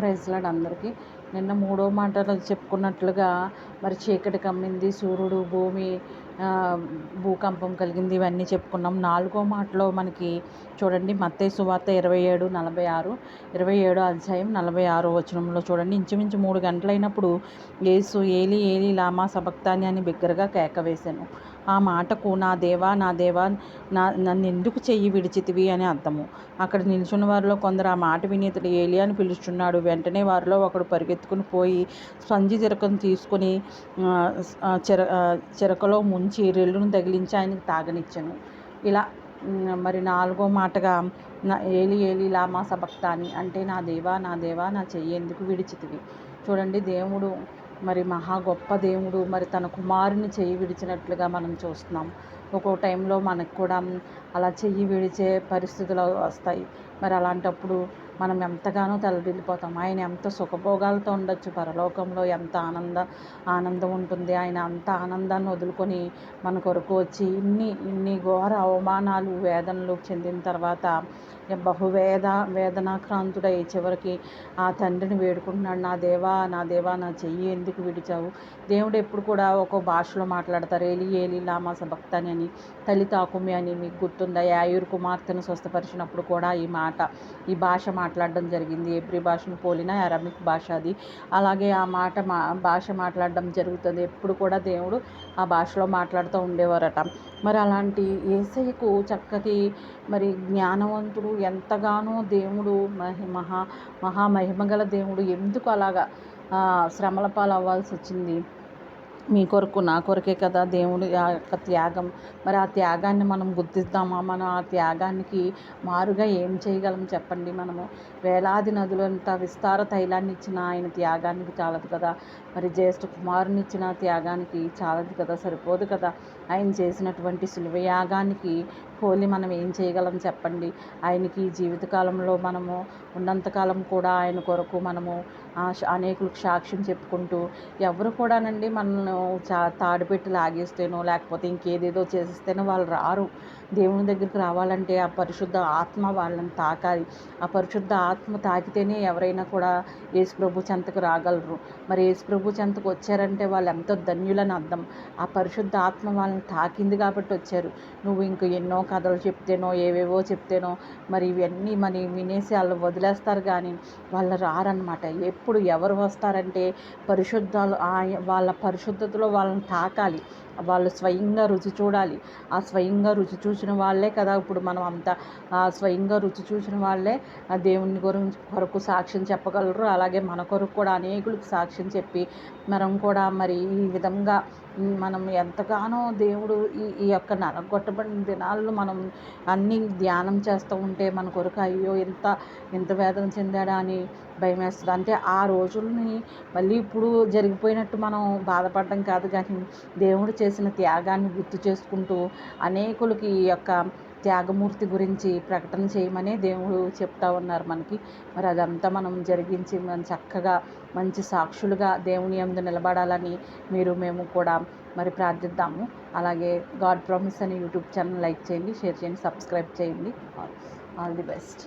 ప్రైజ్లాడ్ అందరికీ. నిన్న మూడో మాటలు చెప్పుకున్నట్లుగా మరి చీకటి కమ్మింది సూర్యుడు భూమి భూకంపం కలిగింది ఇవన్నీ చెప్పుకున్నాం. నాలుగో మాటలో మనకి చూడండి మత్తయి సువార్త ఇరవై ఏడు నలభై ఆరు ఇరవై ఏడో అధ్యాయం నలభై ఆరో వచనంలో చూడండి. ఇంచుమించు మూడు గంటలైనప్పుడు ఏసు ఏలి ఏలి లామా సబక్తాని అని బిగ్గరగా కేక వేశాను. ఆ మాటకు నా దేవా నా దేవా నా నన్ను ఎందుకు చెయ్యి విడిచితివి? అని అర్థము. అక్కడ నిల్చున్న వారిలో కొందరు ఆ మాట విని ఇతడు ఏలి అని పిలుస్తున్నాడు. వెంటనే వారిలో ఒకడు పరిగెత్తుకుని పోయి స్పంజి చిరకను తీసుకొని చిర చిరకలో తగిలించి రెల్లును తగిలించి ఆయనకు తాగనిచ్చాను. ఇలా మరి నాలుగో మాటగా నా ఏలి ఏలి లామా సబక్తాని అంటే నా దేవా నా దేవా నా చెయ్యి ఎందుకు విడిచితివి? చూడండి దేవుడు మరి మహా గొప్ప దేవుడు. మరి తన కుమారుని చెయ్యి విడిచినట్లుగా మనం చూస్తున్నాం. ఒక్కో టైంలో మనకు కూడా అలా చెయ్యి విడిచే పరిస్థితులు వస్తాయి. మరి అలాంటప్పుడు మనం ఎంతగానో తలడిల్లిపోతాం ఆయన ఎంత సుఖభోగాలతో ఉండొచ్చు పరలోకంలో ఎంత ఆనంద ఆనందం ఉంటుంది. ఆయన అంత ఆనందాన్ని వదులుకొని మన కొరకు వచ్చి ఇన్ని ఇన్ని ఘోర అవమానాలు వేదనలు చెందిన తర్వాత బహువేద వేదనాక్రాంతుడై చివరికి ఆ తండ్రిని వేడుకుంటున్నాడు. నా దేవా నా దేవా నా చెయ్యి ఎందుకు విడిచావు? దేవుడు ఎప్పుడు కూడా ఒక భాషలో మాట్లాడతారు. ఏలి ఏలి లామా సభక్తని అని తల్లి తాకుమి అని మీకు గుర్తుందా? యాయూర్ కుమార్తెను స్వస్థపరిచినప్పుడు కూడా ఈ మాట ఈ భాష మాట్లాడడం జరిగింది. ఎబ్రి భాషను పోలిన అరబిక్ భాష అది. అలాగే ఆ మాట మా భాష మాట్లాడడం జరుగుతుంది. ఎప్పుడు కూడా దేవుడు ఆ భాషలో మాట్లాడుతూ ఉండేవారట. మరి అలాంటి ఏసైకు చక్కటి మరి జ్ఞానవంతుడు ఎంతగానో దేవుడు మహి మహా మహామహిమగల దేవుడు. ఎందుకు అలాగా? శ్రమల పాలు అవ్వాల్సి వచ్చింది మీ కొరకు నా కొరకే కదా దేవుడు ఆ యొక్క త్యాగం. మరి ఆ త్యాగాన్ని మనం గుర్తిద్దామా మనం ఆ త్యాగానికి మారుగా ఏం చేయగలం చెప్పండి మనము? వేలాది నదులంత విస్తార తైలాన్ని ఇచ్చిన ఆయన త్యాగానికి చాలదు కదా. మరి జ్యేష్ఠ కుమారుని ఇచ్చిన త్యాగానికి చాలదు కదా సరిపోదు కదా. ఆయన చేసినటువంటి సులువయాగానికి హోలీ మనం ఏం చేయగలం చెప్పండి. ఆయనకి జీవితకాలంలో మనము ఉన్నంతకాలం కూడా ఆయన కొరకు మనము అనేకులకు సాక్ష్యం చెప్పుకుంటూ ఎవరు కూడానండి మనల్ని చా తాడుపెట్టి లాగేస్తేనో లేకపోతే ఇంకేదేదో చేసేస్తేనో వాళ్ళు రారు. దేవుని దగ్గరికి రావాలంటే ఆ పరిశుద్ధ ఆత్మ వాళ్ళని తాకాలి. ఆ పరిశుద్ధ ఆత్మ తాకితేనే ఎవరైనా కూడా యేసుప్రభు చెంతకు రాగలరు. మరి యేసుప్రభు చెంతకు వచ్చారంటే వాళ్ళు ఎంతో ధన్యులని అర్థం. ఆ పరిశుద్ధ ఆత్మ వాళ్ళని తాకింది కాబట్టి వచ్చారు. నువ్వు ఇంక ఎన్నో కథలు చెప్తేనో ఏవేవో చెప్తేనో మరి ఇవన్నీ మరి వినేసి వాళ్ళు వదిలేస్తారు కానీ వాళ్ళు రారనమాట ఎప్పుడు ఎవరు వస్తారంటే పరిశుద్ధాలు వాళ్ళ పరిశుద్ధతలో వాళ్ళని తాకాలి. వాళ్ళు స్వయంగా రుచి చూడాలి. ఆ స్వయంగా రుచి చూసిన వాళ్ళే కదా ఇప్పుడు మనం అంతా స్వయంగా రుచి చూసిన వాళ్ళే దేవుని గురించి కొరకు సాక్ష్యం చెప్పగలరు. అలాగే మన కొరకు కూడా అనేకులకు సాక్ష్యం చెప్పి మనం కూడా మరి ఈ విధంగా మనం ఎంతగానో దేవుడు ఈ ఈ యొక్క నరగొట్టబడిన దినాల్లో మనం అన్నీ ధ్యానం చేస్తూ ఉంటే మన కొరకు అయ్యో ఇంత ఇంత వేదన చెందాడా అని భయం వేస్తుంది అంటే ఆ రోజుల్ని మళ్ళీ ఇప్పుడు జరిగిపోయినట్టు మనం బాధపడడం కాదు కానీ దేవుడు చేసిన త్యాగాన్ని గుర్తు చేసుకుంటూ అనేకులకి ఈ యొక్క త్యాగమూర్తి గురించి ప్రకటన చేయమని దేవుడు చెప్తా ఉన్నారు మనకి. మరి అదంతా మనం జరిగించి మనం చక్కగా మంచి సాక్షులుగా దేవుని ఎందు నిలబడాలని మీరు మేము కూడా మరి ప్రార్థిద్దాము. అలాగే గాడ్ ప్రామిస్ అని యూట్యూబ్ ఛానల్ లైక్ చేయండి షేర్ చేయండి సబ్స్క్రైబ్ చేయండి. All the best.